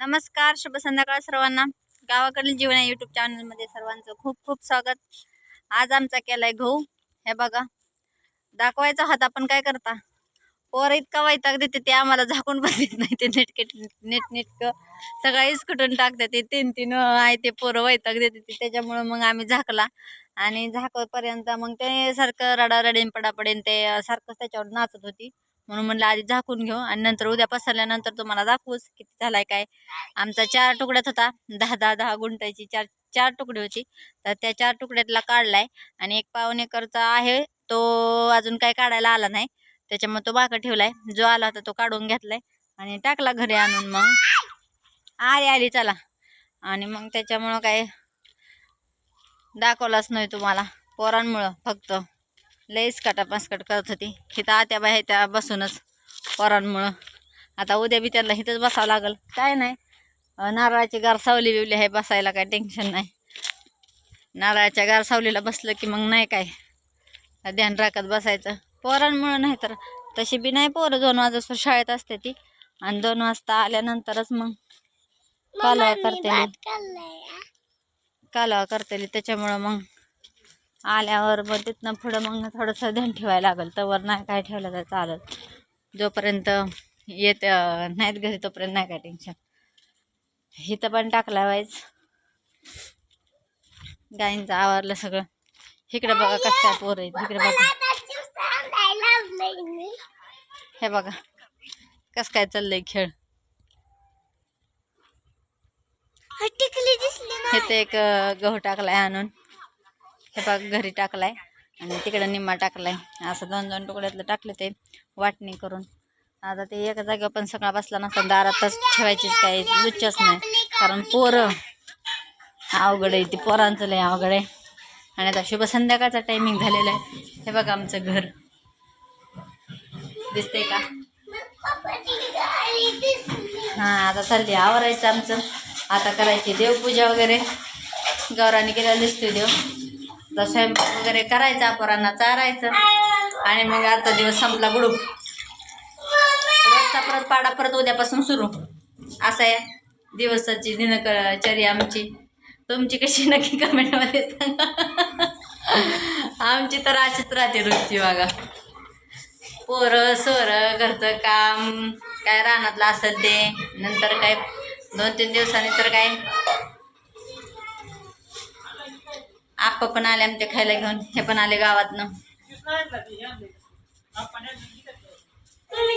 नमस्कार शुभ संध्याकाळ सर्वांना. गावाकडील जीवन या यूट्यूब चॅनलमध्ये सर्वांचं खूप खूप स्वागत. आज आमचा केलाय गहू. हे बघा दाखवायचा हात आपण काय करता? पोर इतका वैताग देते ते आम्हाला झाकून बसत नाही. ते नेटके नेट नेटकं सगळीच कुठून टाकते. ते तीन तीन आहे ते पोरं वैताग देते. ते त्याच्यामुळं मग आम्ही झाकला. आणि झाकपर्यंत मग ते सारखं रडारडीन पडापडीन ते सारखंच त्याच्यावर नाचत होती. म्हणून म्हणलं आधी झाकून घेऊ आणि नंतर उद्या पसरल्यानंतर तुम्हाला दाखवूच किती झालाय काय. आमचा चार तुकड्यात होता दहा दहा दहा गुंटाची चार चार तुकडे होती. तर त्या चार तुकड्यातला काढलाय आणि एक पावन एकरचा आहे तो अजून काय काढायला आला नाही. त्याच्यामुळे तो बाका ठेवलाय. जो आला होता तो काढून घेतलाय आणि टाकला घरी आणून मग. आली आली चला. आणि मग त्याच्यामुळं काय दाखवलाच नाही तुम्हाला. पोरांमुळं फक्त. लईच काटापासकट करत होती. हिथं आत्या बाहेर त्या बसूनच पोरांमुळं. आता उद्या बी त्यांना इथंच बसावं लागल. काय नाही. नारळाची गार सावली बिवली आहे बसायला काय टेन्शन नाही. नारळाच्या गार सावलीला बसलं की मग नाही काय. ध्यान राखत बसायचं. पोरांमुळं नाही तर तशी बी नाही पोरं. दोन वाजता शाळेत असते ती. आणि दोन वाजता आल्यानंतरच मग कालवा करते कालवा करते त्याच्यामुळं मग आल्यावर मग तिथनं पुढं मग थोडंसं ध्यान ठेवायला लागेल. तवर नाही काय ठेवलं तर चालत जोपर्यंत येत नाहीत घरी तोपर्यंत नाही काय टेन्शन इथं पण टाकला वाईज गाईंचं आवरलं सगळं. इकडे बघा कसं काय पोर आहेत. इकडे बघा. हे बघा. कसं काय चाललंय खेळ. हे ते एक गहू टाकलाय आणून. हे बघ घरी टाकलाय आणि तिकडं निम्मा टाकलाय. असं दोन दोन तुकड्यातलं टाकलं ते वाटणी करून. आता ते एका जागेवर पण सगळा बसला नसता दारातच ठेवायचीच काही लुच्चच नाही. कारण पोरं अवघड आहे ती पोरांचं लय अवघड आहे. आणि आता शुभ संध्याकाळचा टायमिंग झालेला आहे. हे बघा आमचं घर. दिसतंय का? हां आता चालली आवरायचं आमचं. आता करायची देवपूजा वगैरे. गौराने केलेला दिसतोय देव. आता स्वयंपाक वगैरे करायचा पोरांना चारायचं. आणि मग आजचा दिवस संपला गुडूप रोजचा परत पाडा परत उद्यापासून सुरू. असं आहे दिवसाची दिनचर्या आमची. तुमची कशी नक्की कमेंटमध्ये सांगा. आमची तर अशीच राहते रोजची बघा. पोरं सोरं घरचं काम काय रानातलं असेल ते. नंतर काय दोन तीन दिवसांनी तर काय आप्पा पण आले आमच्या खायला घेऊन हे पण आले गावातनं.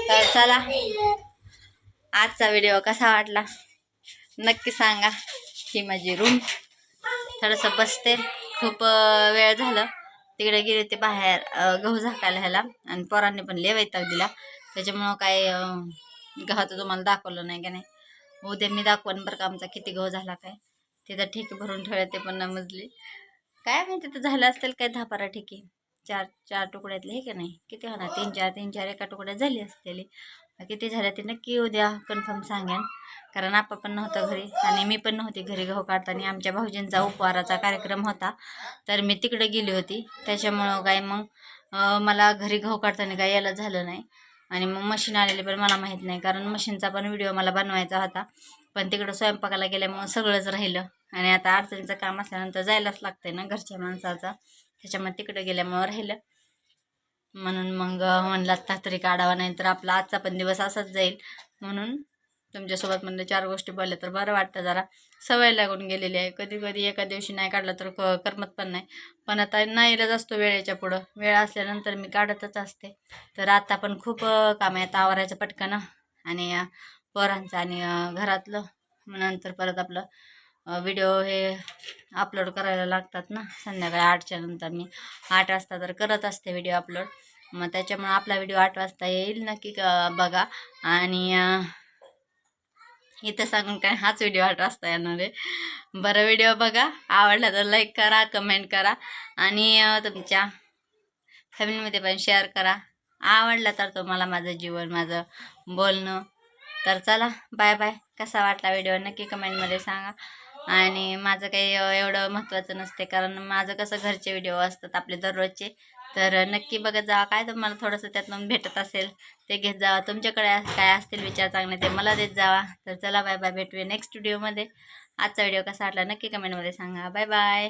तर चला आजचा व्हिडिओ कसा वाटला? नक्की सांगा. ही माझी रूम थोडंसं बसते. खूप वेळ झालं. तिकडे गेले ते बाहेर गहू झाकायला ह्याला. आणि पोरांनी पण लय दिला. त्याच्यामुळं काय गव्हाचं तुम्हाला दाखवलं नाही का नाही? उद्या मी दाखवून बरं का आमचा किती गहू झाला काय? तिथं ठेके भरून ठेवले ते पण नमजली. काय माहिती तर झालं असतील काय दहा बारा ठेके. चार चार तुकड्यातले हे का नाही? किती होणार? तीन चार तीन चार एका तुकड्यात झाली असलेली किती झाल्या ते नक्की उद्या कन्फर्म सांगेन. कारण आपण पण नव्हतं घरी आणि मी पण नव्हती घरी गहू काढताना. आमच्या भाऊजींचा उपवाराचा कार्यक्रम होता. तर मी तिकडे गेली होती. त्याच्यामुळं काय मग मला घरी गहू काढताना काय यायला झालं नाही. आणि मग मशीन आलेली पण मला माहीत नाही. कारण मशीनचा पण व्हिडिओ मला बनवायचा होता. पण तिकडं स्वयंपाकाला गेल्यामुळं सगळंच राहिलं. आणि आता अडचणीचं काम असल्यानंतर जायलाच लागतंय ना घरच्या माणसाचा. त्याच्यामुळे तिकडं गेल्यामुळं राहिलं. म्हणून मग म्हणलं आत्ता तरी काढावा नाही तर आपला आजचा पण दिवस असाच जाईल. म्हणून तुमच्यासोबत म्हणलं चार गोष्टी बोलल्या तर बरं वाटतं जरा. सवय लागून गेलेली आहे. कधी कधी एका दिवशी नाही काढलं तर क करमत पण नाही. पण आता नाहीलाच असतो वेळेच्या पुढं. वेळ असल्यानंतर मी काढतच असते. तर आता पण खूप काम आहे. आता आवरायचं पटकन. आणि पोरांचं आणि घरातलं. मग नंतर परत आपलं व्हिडिओ हे अपलोड करायला लागतात ना संध्याकाळी आठच्या नंतर. मी आठ वाजता तर करत असते व्हिडिओ अपलोड. मग त्याच्यामुळं आपला व्हिडिओ आठ वाजता येईल नक्की क- बघा. आणि इथं सांगून काय हाच व्हिडिओ आठ वाजता येणार आहे. बरं व्हिडिओ बघा. आवडला तर लाईक करा कमेंट करा. आणि तुमच्या फॅमिलीमध्ये पण शेअर करा. आवडला तर तुम्हाला माझं जीवन माझं बोलणं. तर चला बाय बाय. कसा वाटला व्हिडिओ नक्की कमेंटमध्ये सांगा. आणि माझं काही एवढं महत्त्वाचं नसते कारण माझं कसं घरचे व्हिडिओ असतात आपले दररोजचे. तर नक्की बघत जावा. काय तुम्हाला थोडंसं त्यातून भेटत असेल ते घेत जावा. तुमच्याकडे काय असतील विचार चांगले ते मला देत जावा. तर चला बाय बाय. भेटूया नेक्स्ट व्हिडिओमध्ये आजचा व्हिडिओ कसा वाटला नक्की कमेंटमध्ये सांगा. Bye bye.